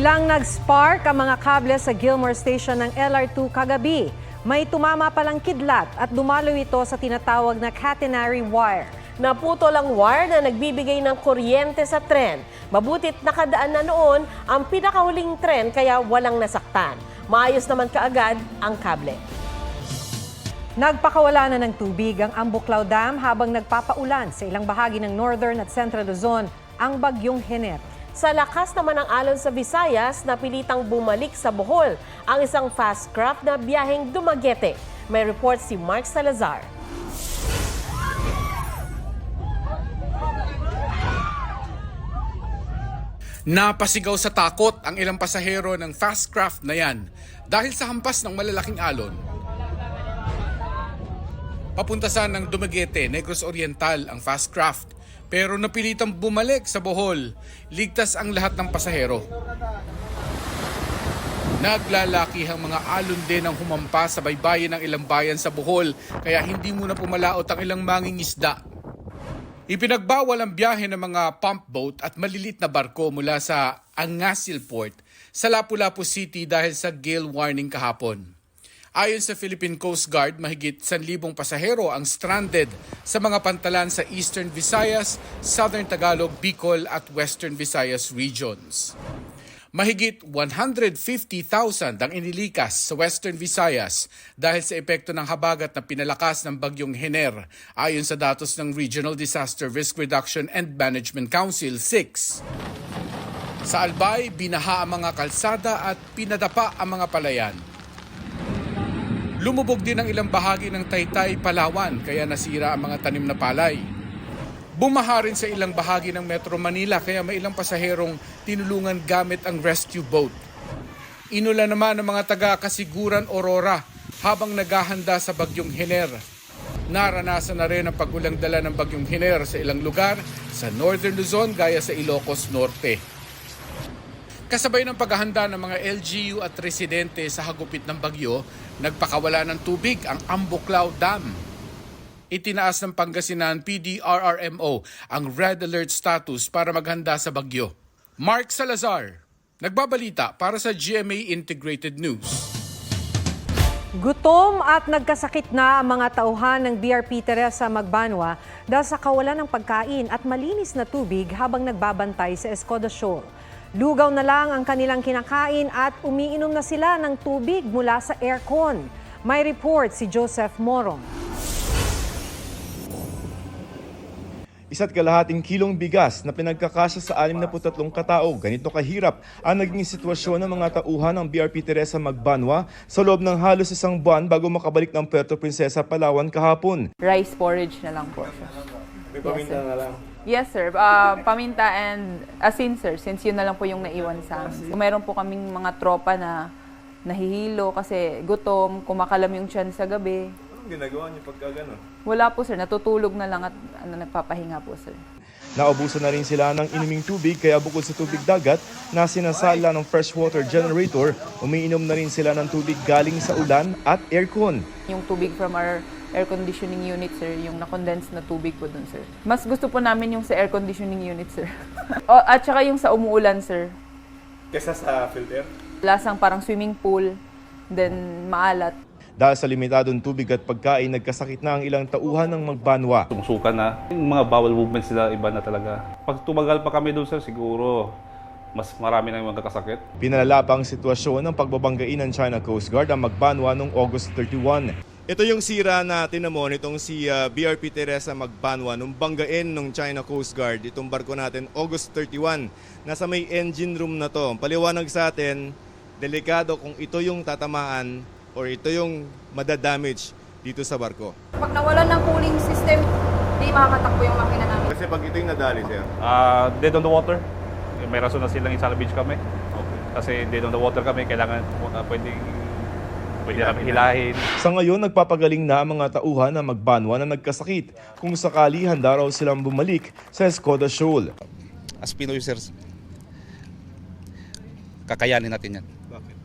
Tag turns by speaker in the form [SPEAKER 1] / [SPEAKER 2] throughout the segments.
[SPEAKER 1] Biglang nag-spark ang mga kable sa Gilmore Station ng LR2 kagabi. May tumama palang kidlat at dumalo ito sa tinatawag na catenary wire.
[SPEAKER 2] Naputol ang wire na nagbibigay ng kuryente sa tren. Mabutit nakadaan na noon ang pinakahuling tren kaya walang nasaktan. Maayos naman kaagad ang kable.
[SPEAKER 1] Nagpakawala na ng tubig ang Ambuklaw Dam habang nagpapaulan sa ilang bahagi ng Northern at Central Luzon ang bagyong Hener.
[SPEAKER 2] Sa lakas naman ng alon sa Visayas, napilitang bumalik sa Bohol ang isang fast craft na biyaheng Dumaguete. May report si Mark Salazar.
[SPEAKER 3] Napasigaw sa takot ang ilang pasahero ng fast craft na yan dahil sa hampas ng malalaking alon. Papuntasan ng Dumaguete, Negros Oriental ang fast craft pero napilitang bumalik sa Bohol. Ligtas ang lahat ng pasahero. Naglalaki ang mga alon din ang humampas sa baybayin ng ilang bayan sa Bohol kaya hindi muna pumalaot ang ilang mangingisda. Ipinagbawal ang biyahe ng mga pump boat at malilit na barko mula sa Angasil Port sa Lapu-Lapu City dahil sa gale warning kahapon. Ayon sa Philippine Coast Guard, mahigit 1,000 pasahero ang stranded sa mga pantalan sa Eastern Visayas, Southern Tagalog, Bicol at Western Visayas regions. Mahigit 150,000 ang inilikas sa Western Visayas dahil sa epekto ng habagat na pinalakas ng bagyong Hener ayon sa datos ng Regional Disaster Risk Reduction and Management Council 6. Sa Albay, binaha ang mga kalsada at pinadapa ang mga palayan. Lumubog din ang ilang bahagi ng Taytay, Palawan kaya nasira ang mga tanim na palay. Bumaha rin sa ilang bahagi ng Metro Manila kaya may ilang pasaherong tinulungan gamit ang rescue boat. Inula naman ng mga taga Kasiguran Aurora habang naghahanda sa bagyong Hener. Naranasan na rin ang pagulang dala ng bagyong Hener sa ilang lugar sa Northern Luzon gaya sa Ilocos Norte. Kasabay ng paghahanda ng mga LGU at residente sa hagupit ng bagyo, nagpakawala ng tubig ang Ambuklaw Dam. Itinaas ng Pangasinan PDRRMO ang red alert status para maghanda sa bagyo. Mark Salazar, nagbabalita para sa GMA Integrated News.
[SPEAKER 1] Gutom at nagkasakit na ang mga tauhan ng BRP Teresa Magbanwa dahil sa kawalan ng pagkain at malinis na tubig habang nagbabantay sa Escoda Shoal. Lugaw na lang ang kanilang kinakain at umiinom na sila ng tubig mula sa aircon. May report si Joseph Morong.
[SPEAKER 4] Isa't kalahating kilong bigas na pinagkakasya sa 63 katao. Ganito kahirap ang naging sitwasyon ng mga tauhan ng BRP Teresa Magbanwa sa loob ng halos isang buwan bago makabalik ng Puerto Princesa, Palawan kahapon.
[SPEAKER 5] rice porridge na lang po.
[SPEAKER 4] May
[SPEAKER 5] paminta
[SPEAKER 4] na lang.
[SPEAKER 5] Yes, sir. Ah, paminta and asin, sir, since yun na lang po yung naiwan sa amin. Meron po kaming mga tropa na nahihilo kasi gutom, kumakalam yung tiyan sa gabi.
[SPEAKER 4] Anong ginagawa niyo pagka gano'n?
[SPEAKER 5] Wala po, sir. Natutulog na lang at ano, nagpapahinga po, sir.
[SPEAKER 4] Naubusan na rin sila ng inuming tubig kaya bukod sa tubig dagat na sinasala ng freshwater generator, umiinom na rin sila ng tubig galing sa ulan at aircon.
[SPEAKER 5] Yung tubig from our air conditioning unit, sir, yung na-condense na tubig po dun, sir. Mas gusto po namin yung sa air conditioning unit, sir. o, at saka yung sa umuulan, sir.
[SPEAKER 4] Kesa sa filter?
[SPEAKER 5] Lasang parang swimming pool, then maalat.
[SPEAKER 4] Dahil sa limitadong tubig at pagkain, nagkasakit na ang ilang tauhan ng magbanwa.
[SPEAKER 6] Sumusuka na. Yung mga bowel movements nila, iba na talaga. Pag tumagal pa kami doon, sir, siguro mas marami na yung magkakasakit.
[SPEAKER 4] Pinalala pa ang sitwasyon ng pagbabanggain ng China Coast Guard ang Magbanwa noong August 31. Ito yung sira na tinamo nitong si uh, BRP Teresa Magbanwa nung banggain ng China Coast Guard. Itong barko natin August 31. Nasa may engine room na to. Paliwanag sa atin, delikado kung ito yung tatamaan or ito yung madadamage dito sa barko.
[SPEAKER 7] Pag nawalan ng cooling system, di makakatakbo yung makina namin.
[SPEAKER 4] Kasi pag ito yung nadali, sir.
[SPEAKER 6] Ah, dead on the water. May rason na silang i-salvage kami. Kasi dead on the water kami, kailangan uh, pwedeng pwede hilahin.
[SPEAKER 4] Sa ngayon, nagpapagaling na ang mga tauhan na magbanwa na nagkasakit kung sakali handa raw silang bumalik sa Escoda Shoal.
[SPEAKER 8] as Pinoy users, kakayanin natin yan.
[SPEAKER 4] Bakit?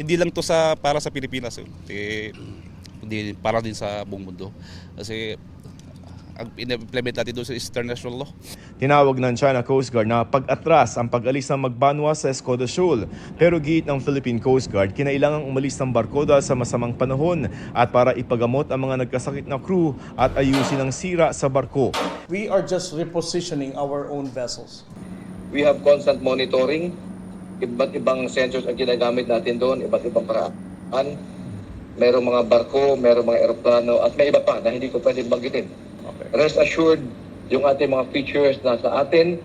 [SPEAKER 8] Hindi lang to sa para sa Pilipinas, eh, hindi para din sa buong mundo. Kasi in-implement natin doon sa international law.
[SPEAKER 4] Tinawag ng China Coast Guard na pag-atras ang pag-alis ng Magbanwa sa Escoda Shoal. Pero giit ng Philippine Coast Guard, kinailangang umalis ng barko dahil sa masamang panahon at para ipagamot ang mga nagkasakit na crew at ayusin ang sira sa barko.
[SPEAKER 9] We are just repositioning our own vessels.
[SPEAKER 10] We have constant monitoring. Iba't ibang sensors ang ginagamit natin doon, iba't ibang paraan. Merong mga barko, merong mga eroplano, at may iba pa na hindi ko pwedeng banggitin. Rest assured, yung ating mga features na sa atin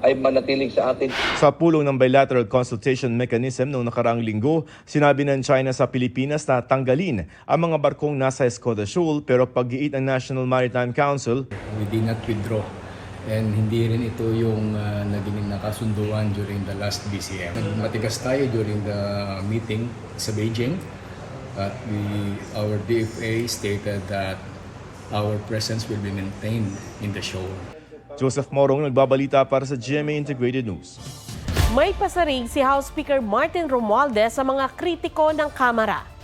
[SPEAKER 10] ay manatiling sa atin.
[SPEAKER 4] Sa pulong ng bilateral consultation mechanism noong nakaraang linggo, sinabi ng China sa Pilipinas na tanggalin ang mga barkong nasa Escoda Shoal pero pag-iit ng National Maritime Council,
[SPEAKER 11] we did not withdraw. And hindi rin ito yung uh, naging nakasunduan during the last BCM. Matigas tayo during the meeting sa Beijing. At we, our DFA stated that our presence will be maintained in the show.
[SPEAKER 4] Joseph Morong nagbabalita para sa GMA Integrated News.
[SPEAKER 2] May pasarig si House Speaker Martin Romualdez sa mga kritiko ng Kamara.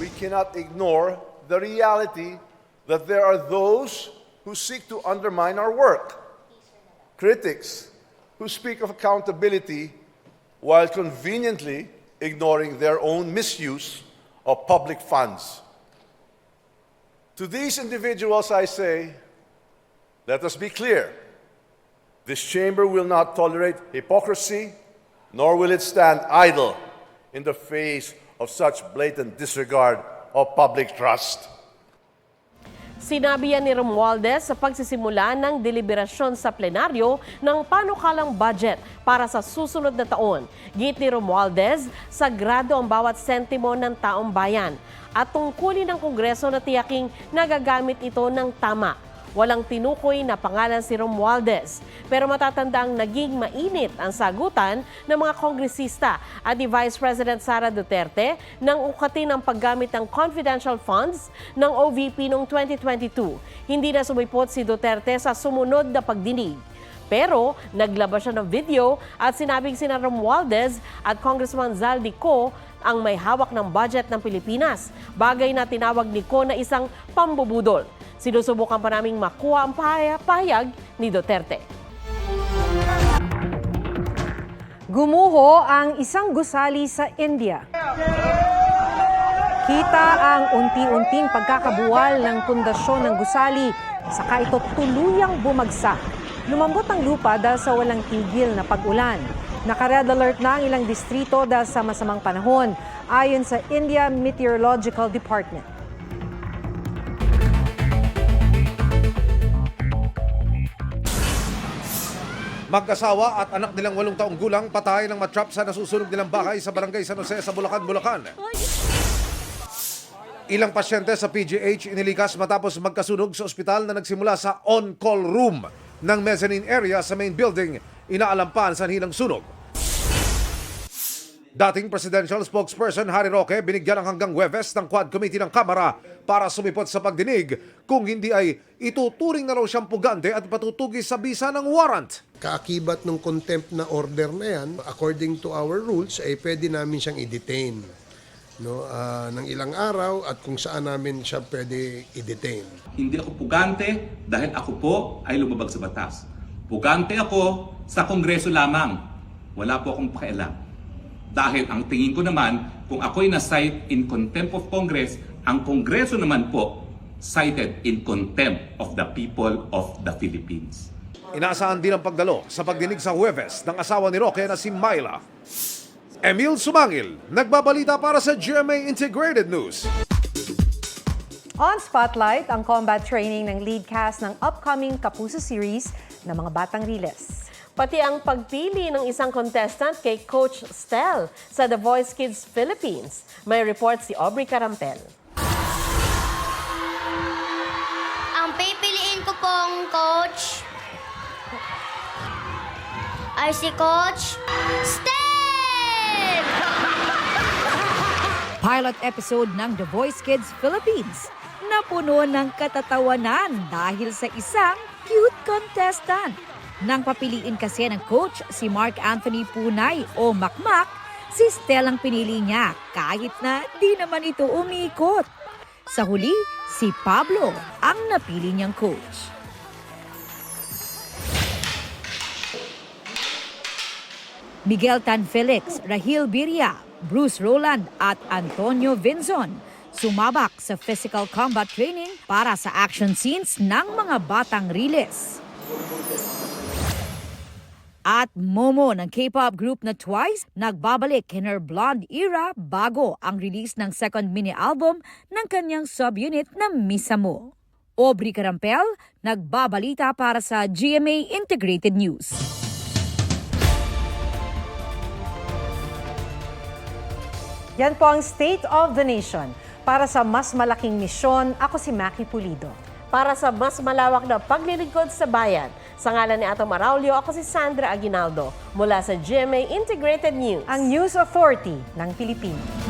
[SPEAKER 12] we cannot ignore the reality that there are those who seek to undermine our work. Critics who speak of accountability while conveniently ignoring their own misuse of public funds. To these individuals, I say, let us be clear. This chamber will not tolerate hypocrisy, nor will it stand idle in the face of such blatant disregard of public trust.
[SPEAKER 2] Sinabi yan ni Romualdez sa pagsisimula ng deliberasyon sa plenaryo ng panukalang budget para sa susunod na taon. Git ni Romualdez, sagrado ang bawat sentimo ng taong bayan at tungkulin ng Kongreso na tiyaking nagagamit ito ng tama. Walang tinukoy na pangalan si Romualdez, pero matatandang naging mainit ang sagutan ng mga kongresista at ni Vice President Sara Duterte nang ukatin ang paggamit ng confidential funds ng OVP noong 2022. Hindi na sumipot si Duterte sa sumunod na pagdinig. Pero naglabas siya ng video at sinabing sina Romualdez at Congressman Zaldi Co ang may hawak ng budget ng Pilipinas. Bagay na tinawag ni Co na isang pambubudol. Sinusubukan pa naming makuha ang payag ni Duterte.
[SPEAKER 1] Gumuho ang isang gusali sa India. Kita ang unti-unting pagkakabuwal ng pundasyon ng gusali, saka ito tuluyang bumagsak. Lumambot ang lupa dahil sa walang tigil na pag-ulan. Naka-red alert na ang ilang distrito dahil sa masamang panahon, ayon sa India Meteorological Department.
[SPEAKER 13] Mag-asawa at anak nilang walong taong gulang patay ng matrap sa nasusunog nilang bahay sa barangay San Jose sa Bulacan, Bulacan. Ilang pasyente sa PGH inilikas matapos magkasunog sa ospital na nagsimula sa on-call room ng mezzanine area sa main building. Inaalampan sa hilang sunog. Dating presidential spokesperson Harry Roque binigyan ng hanggang Webes ng Quad Committee ng Kamara para sumipot sa pagdinig kung hindi ay ituturing na raw siyang pugante at patutugi sa bisa ng warrant.
[SPEAKER 14] kaakibat ng contempt na order na yan, according to our rules, ay pwede namin siyang i-detain no, ah, ng ilang araw at kung saan namin siya pwede i-detain.
[SPEAKER 11] Hindi ako pugante dahil ako po ay lumabag sa batas. Pugante ako sa Kongreso lamang. Wala po akong pakialam. Dahil ang tingin ko naman, kung ako'y na-cite in contempt of Congress, ang Kongreso naman po cited in contempt of the people of the Philippines.
[SPEAKER 13] Inaasahan din ang pagdalo sa pagdinig sa Huwebes ng asawa ni Roque na si Myla. Emil Sumangil, nagbabalita para sa GMA Integrated News.
[SPEAKER 1] On Spotlight, ang combat training ng lead cast ng upcoming Kapuso series ng mga Batang Riles.
[SPEAKER 2] Pati ang pagpili ng isang contestant kay Coach Stel sa The Voice Kids Philippines. May report si Aubrey Carampel.
[SPEAKER 7] Ang pipiliin ko pong coach ay si Coach Stan!
[SPEAKER 15] pilot episode ng The Voice Kids Philippines na puno ng katatawanan dahil sa isang cute contestant. Nang papiliin kasi ng coach si Mark Anthony Punay o Makmak, si Stel ang pinili niya kahit na di naman ito umikot. Sa huli, si Pablo ang napili niyang coach. Miguel Tan Felix, Rahil Biria, Bruce Roland at Antonio Vinzon sumabak sa physical combat training para sa action scenes ng mga batang riles. At Momo ng K-pop group na Twice nagbabalik in her blonde era bago ang release ng second mini album ng kanyang subunit na Misamo. Aubrey Carampel nagbabalita para sa GMA Integrated News.
[SPEAKER 1] Yan po ang State of the Nation. Para sa mas malaking misyon, ako si Mackie Pulido.
[SPEAKER 2] Para sa mas malawak na paglilingkod sa bayan, sa ngalan ni Ato Maraulio, ako si Sandra Aguinaldo mula sa GMA Integrated News.
[SPEAKER 1] Ang News Authority ng Pilipinas.